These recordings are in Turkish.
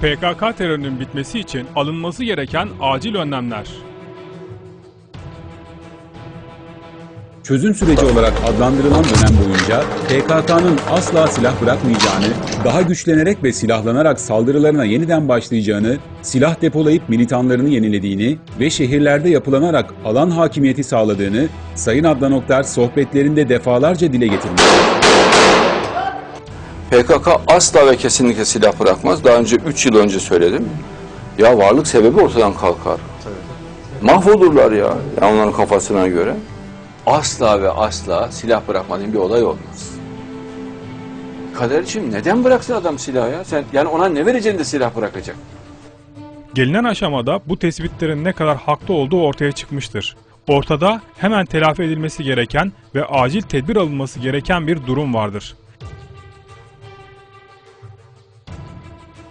PKK terörünün bitmesi için alınması gereken acil önlemler. Çözüm süreci olarak adlandırılan dönem boyunca PKK'nın asla silah bırakmayacağını, daha güçlenerek ve silahlanarak saldırılarına yeniden başlayacağını, silah depolayıp militanlarını yenilediğini ve şehirlerde yapılanarak alan hakimiyeti sağladığını Sayın Adnan Oktar sohbetlerinde defalarca dile getirmiştir. PKK asla ve kesinlikle silah bırakmaz. Daha önce 3 yıl önce söyledim. Ya varlık sebebi ortadan kalkar. Mahvolurlar ya, ya onların kafasına göre. Asla ve asla silah bırakmadığın bir olay olmaz. Kader için neden bıraksın adam silahı ya? Sen yani ona ne vereceksin de silah bırakacak? Gelinen aşamada bu tespitlerin ne kadar haklı olduğu ortaya çıkmıştır. Ortada hemen telafi edilmesi gereken ve acil tedbir alınması gereken bir durum vardır.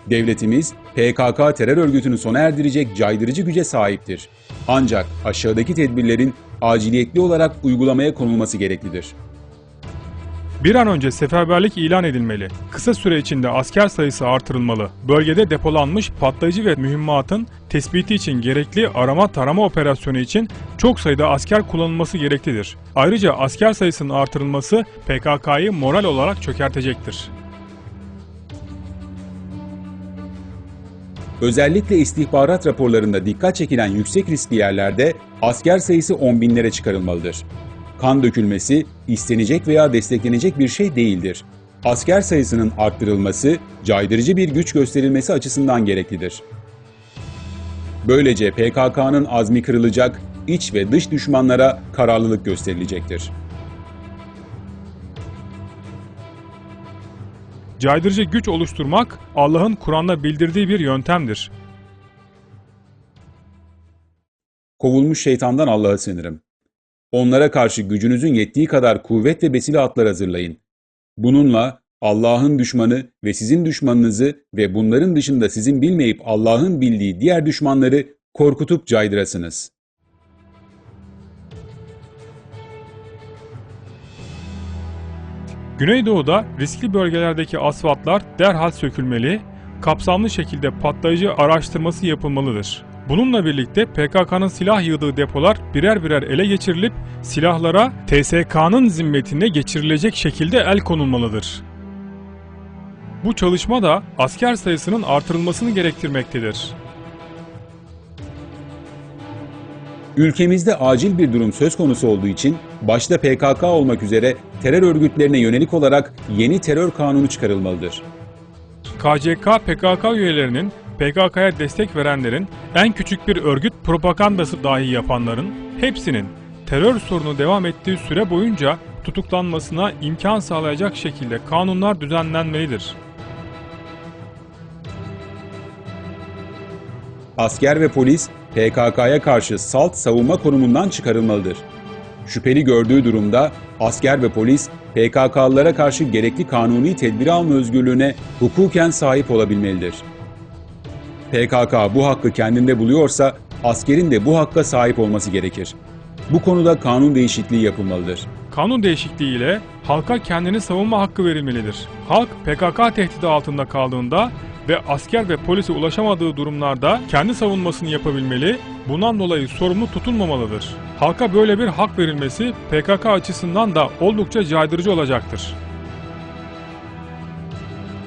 Devletimiz PKK terör örgütünü sona erdirecek caydırıcı güce sahiptir. Ancak aşağıdaki tedbirlerin aciliyetli olarak uygulamaya konulması gereklidir. Bir an önce seferberlik ilan edilmeli. Kısa süre içinde asker sayısı artırılmalı. Bölgede depolanmış patlayıcı ve mühimmatın tespiti için gerekli arama tarama operasyonu için çok sayıda asker kullanılması gereklidir. Ayrıca asker sayısının artırılması PKK'yı moral olarak çökertecektir. Özellikle istihbarat raporlarında dikkat çekilen yüksek riskli yerlerde asker sayısı on binlere çıkarılmalıdır. Kan dökülmesi istenecek veya desteklenecek bir şey değildir. Asker sayısının arttırılması, caydırıcı bir güç gösterilmesi açısından gereklidir. Böylece PKK'nın azmi kırılacak, iç ve dış düşmanlara kararlılık gösterilecektir. Caydırıcı güç oluşturmak Allah'ın Kur'an'da bildirdiği bir yöntemdir. Kovulmuş şeytandan Allah'a sığınırım. Onlara karşı gücünüzün yettiği kadar kuvvet ve besile atlar hazırlayın. Bununla Allah'ın düşmanı ve sizin düşmanınızı ve bunların dışında sizin bilmeyip Allah'ın bildiği diğer düşmanları korkutup caydırasınız. Güneydoğu'da riskli bölgelerdeki asfaltlar derhal sökülmeli, kapsamlı şekilde patlayıcı araştırması yapılmalıdır. Bununla birlikte PKK'nın silah yığdığı depolar birer birer ele geçirilip silahlara TSK'nın zimmetine geçirilecek şekilde el konulmalıdır. Bu çalışma da asker sayısının artırılmasını gerektirmektedir. Ülkemizde acil bir durum söz konusu olduğu için başta PKK olmak üzere terör örgütlerine yönelik olarak yeni terör kanunu çıkarılmalıdır. KCK PKK üyelerinin PKK'ya destek verenlerin, en küçük bir örgüt propagandası dahi yapanların hepsinin terör sorunu devam ettiği süre boyunca tutuklanmasına imkan sağlayacak şekilde kanunlar düzenlenmelidir. Asker ve polis PKK'ya karşı salt savunma konumundan çıkarılmalıdır. Şüpheli gördüğü durumda asker ve polis PKK'lılara karşı gerekli kanuni tedbiri alma özgürlüğüne hukuken sahip olabilmelidir. PKK bu hakkı kendinde buluyorsa askerin de bu hakka sahip olması gerekir. Bu konuda kanun değişikliği yapılmalıdır. Kanun değişikliği ile halka kendini savunma hakkı verilmelidir. Halk PKK tehdidi altında kaldığında ve asker ve polise ulaşamadığı durumlarda kendi savunmasını yapabilmeli, bundan dolayı sorumlu tutulmamalıdır. Halka böyle bir hak verilmesi PKK açısından da oldukça caydırıcı olacaktır.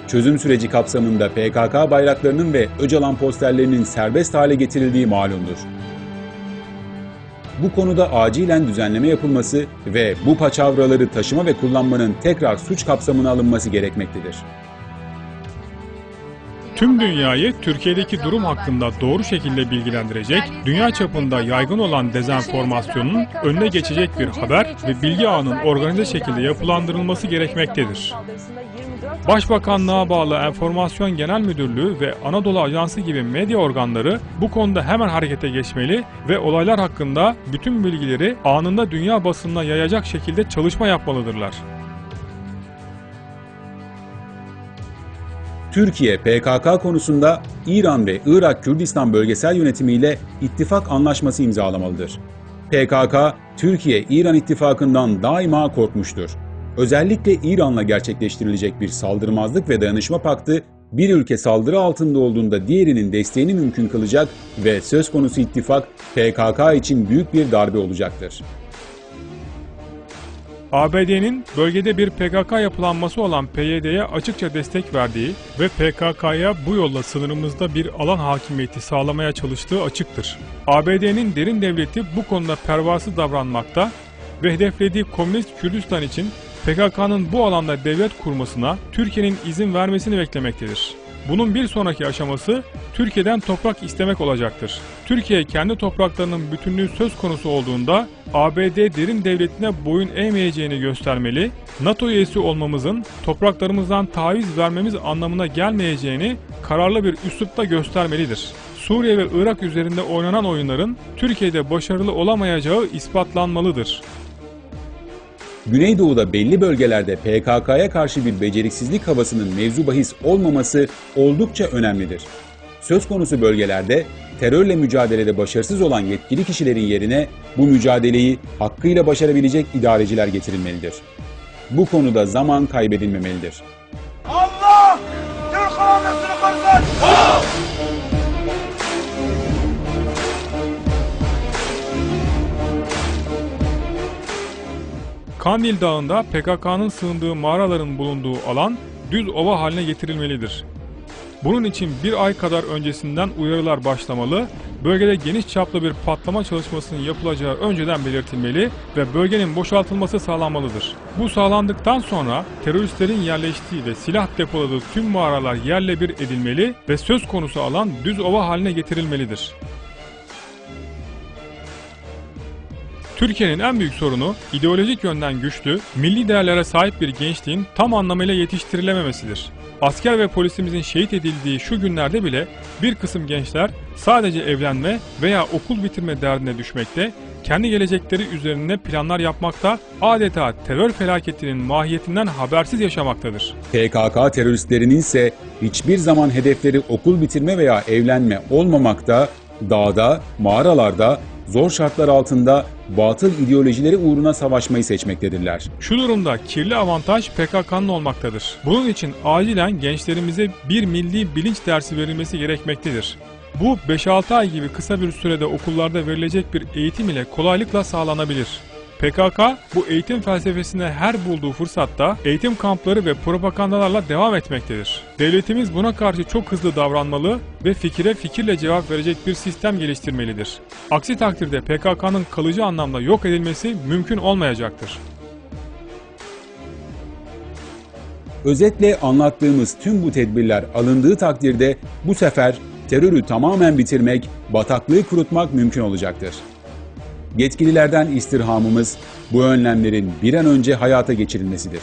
Çözüm süreci kapsamında PKK bayraklarının ve Öcalan posterlerinin serbest hale getirildiği malumdur. Bu konuda acilen düzenleme yapılması ve bu paçavraları taşıma ve kullanmanın tekrar suç kapsamına alınması gerekmektedir. Tüm dünyayı Türkiye'deki durum hakkında doğru şekilde bilgilendirecek, dünya çapında yaygın olan dezenformasyonun önüne geçecek bir haber ve bilgi ağının organize şekilde yapılandırılması gerekmektedir. Başbakanlığa bağlı Enformasyon Genel Müdürlüğü ve Anadolu Ajansı gibi medya organları bu konuda hemen harekete geçmeli ve olaylar hakkında bütün bilgileri anında dünya basınına yayacak şekilde çalışma yapmalıdırlar. Türkiye PKK konusunda İran ve Irak Kürdistan Bölgesel Yönetimi ile ittifak anlaşması imzalamalıdır. PKK, Türkiye-İran ittifakından daima korkmuştur. Özellikle İran'la gerçekleştirilecek bir saldırmazlık ve dayanışma paktı bir ülke saldırı altında olduğunda diğerinin desteğini mümkün kılacak ve söz konusu ittifak PKK için büyük bir darbe olacaktır. ABD'nin bölgede bir PKK yapılanması olan PYD'ye açıkça destek verdiği ve PKK'ya bu yolla sınırımızda bir alan hakimiyeti sağlamaya çalıştığı açıktır. ABD'nin derin devleti bu konuda pervasız davranmakta ve hedeflediği Komünist Kürdistan için PKK'nın bu alanda devlet kurmasına Türkiye'nin izin vermesini beklemektedir. Bunun bir sonraki aşaması Türkiye'den toprak istemek olacaktır. Türkiye kendi topraklarının bütünlüğü söz konusu olduğunda ABD derin devletine boyun eğmeyeceğini göstermeli, NATO üyesi olmamızın topraklarımızdan taviz vermemiz anlamına gelmeyeceğini kararlı bir üslupta göstermelidir. Suriye ve Irak üzerinde oynanan oyunların Türkiye'de başarılı olamayacağı ispatlanmalıdır. Güneydoğu'da belli bölgelerde PKK'ya karşı bir beceriksizlik havasının mevzu bahis olmaması oldukça önemlidir. Söz konusu bölgelerde terörle mücadelede başarısız olan yetkili kişilerin yerine bu mücadeleyi hakkıyla başarabilecek idareciler getirilmelidir. Bu konuda zaman kaybedilmemelidir. Allah Türk kavmesini korusun. Kandil Dağı'nda PKK'nın sığındığı mağaraların bulunduğu alan düz ova haline getirilmelidir. Bunun için bir ay kadar öncesinden uyarılar başlamalı, bölgede geniş çaplı bir patlama çalışmasının yapılacağı önceden belirtilmeli ve bölgenin boşaltılması sağlanmalıdır. Bu sağlandıktan sonra teröristlerin yerleştiği ve silah depoladığı tüm mağaralar yerle bir edilmeli ve söz konusu alan düz ova haline getirilmelidir. Türkiye'nin en büyük sorunu ideolojik yönden güçlü, milli değerlere sahip bir gençliğin tam anlamıyla yetiştirilememesidir. Asker ve polisimizin şehit edildiği şu günlerde bile bir kısım gençler sadece evlenme veya okul bitirme derdine düşmekte, kendi gelecekleri üzerine planlar yapmakta, adeta terör felaketinin mahiyetinden habersiz yaşamaktadır. PKK teröristlerinin ise hiçbir zaman hedefleri okul bitirme veya evlenme olmamakta, dağda, mağaralarda, zor şartlar altında batıl ideolojileri uğruna savaşmayı seçmektedirler. Şu durumda kirli avantaj PKK'nın olmaktadır. Bunun için acilen gençlerimize bir milli bilinç dersi verilmesi gerekmektedir. Bu 5-6 ay gibi kısa bir sürede okullarda verilecek bir eğitim ile kolaylıkla sağlanabilir. PKK bu eğitim felsefesine her bulduğu fırsatta eğitim kampları ve propagandalarla devam etmektedir. Devletimiz buna karşı çok hızlı davranmalı ve fikire fikirle cevap verecek bir sistem geliştirmelidir. Aksi takdirde PKK'nın kalıcı anlamda yok edilmesi mümkün olmayacaktır. Özetle anlattığımız tüm bu tedbirler alındığı takdirde bu sefer terörü tamamen bitirmek, bataklığı kurutmak mümkün olacaktır. Yetkililerden istirhamımız bu önlemlerin bir an önce hayata geçirilmesidir.